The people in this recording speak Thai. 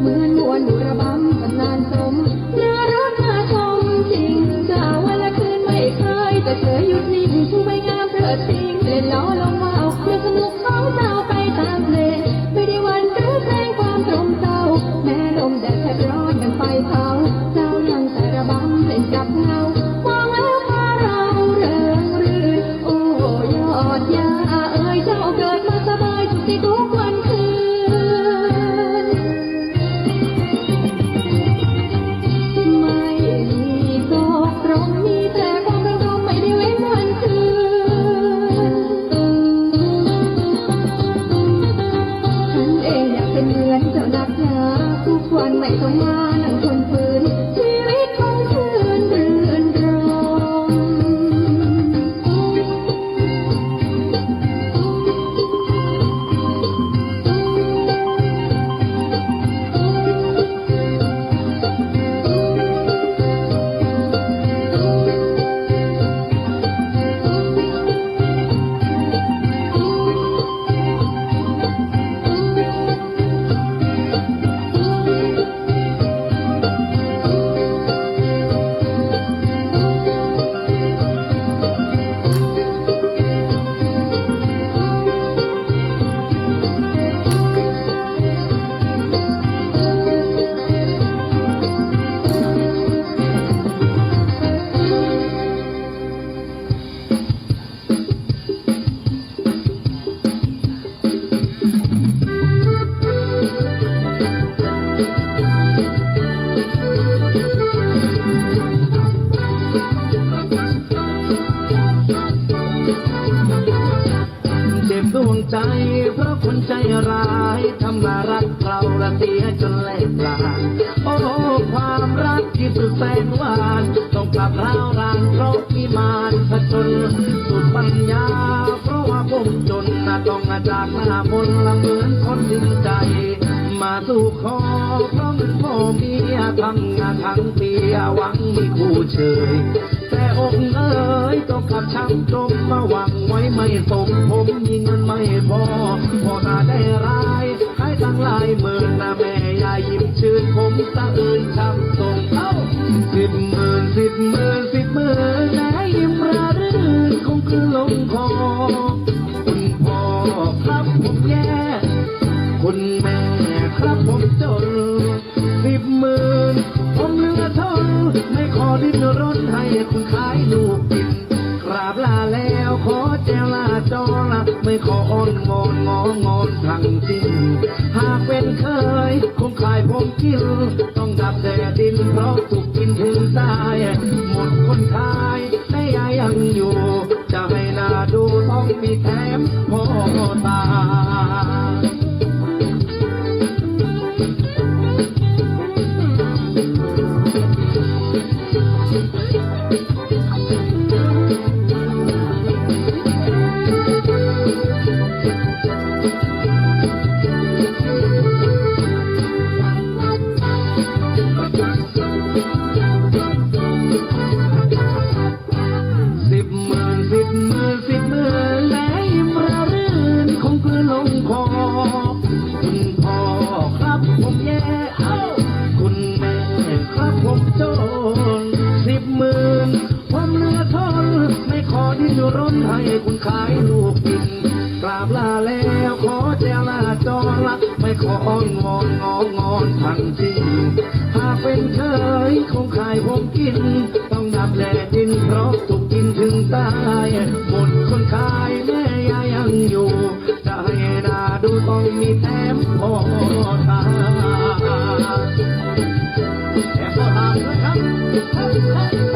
เหมือนมวนระบำกันนา เจ็บดวงใจ เพราะคนใจร้ายทำน่ารักเราละเสียจนแหลกลาโอ้ความรักที่สุดแสนหวานต้องกลับร้าวรานเพราะมีมารผจญสุดปัญญา เพราะว่าผมจนนะต้องมาจากหน้ามนละเหมือนคนสิ้นใจมาสู่ขอเพราะมันพ่อเมียทำงานทั้งปีหวังมีคู่เชย องค์เอ๋ยต้องขับช้ำจมมาหวังไว้ไม่สมผมมีเงินไม่พอ พอตาได้ร้ายให้ตั้งหลายหมื่นนะแม่ยายยิ้มชื่นผมสะอื่นช้ำส่งเอ้าสิบหมื่นสิบหมื่นสิบหมื่นแม่ยิ้มระรื่นคงคือลงคอคุณพ่อครับผมแย่คุณแม่ครับผมจน ดิ้นรนให้คุณขายลูกกินกราบลาแล้วขอแจลาจอละไม่ขออ้อนงอนงองอนทั้งสิ้นหากเป็นเคยคงขายผมกินต้องดับแดดดินเพราะถูกกินถึงตายหมดคนขายแต่ยายยังอยู่ จะให้หนาดูต้องมีแถมพ่อตา ขอคุณพ่อครับผมแย่เอาคุณแม่ครับผมจนสิบหมื่นผมเหลือทนไม่ขอดิ้นรนให้คุณขายลูกกินกราบลาแล้วขอแจวลาจอรละไม่ขออ้อนวอนงองอนทันทีหากเป็นเคยคงขายผมกิน ต้องดับแดดดินเพราะถูกกินถึงตายหมดคนขายแม่ยายยังอยู่ ดูต้มีแถมพอตาแถมพอตาด้วยครับ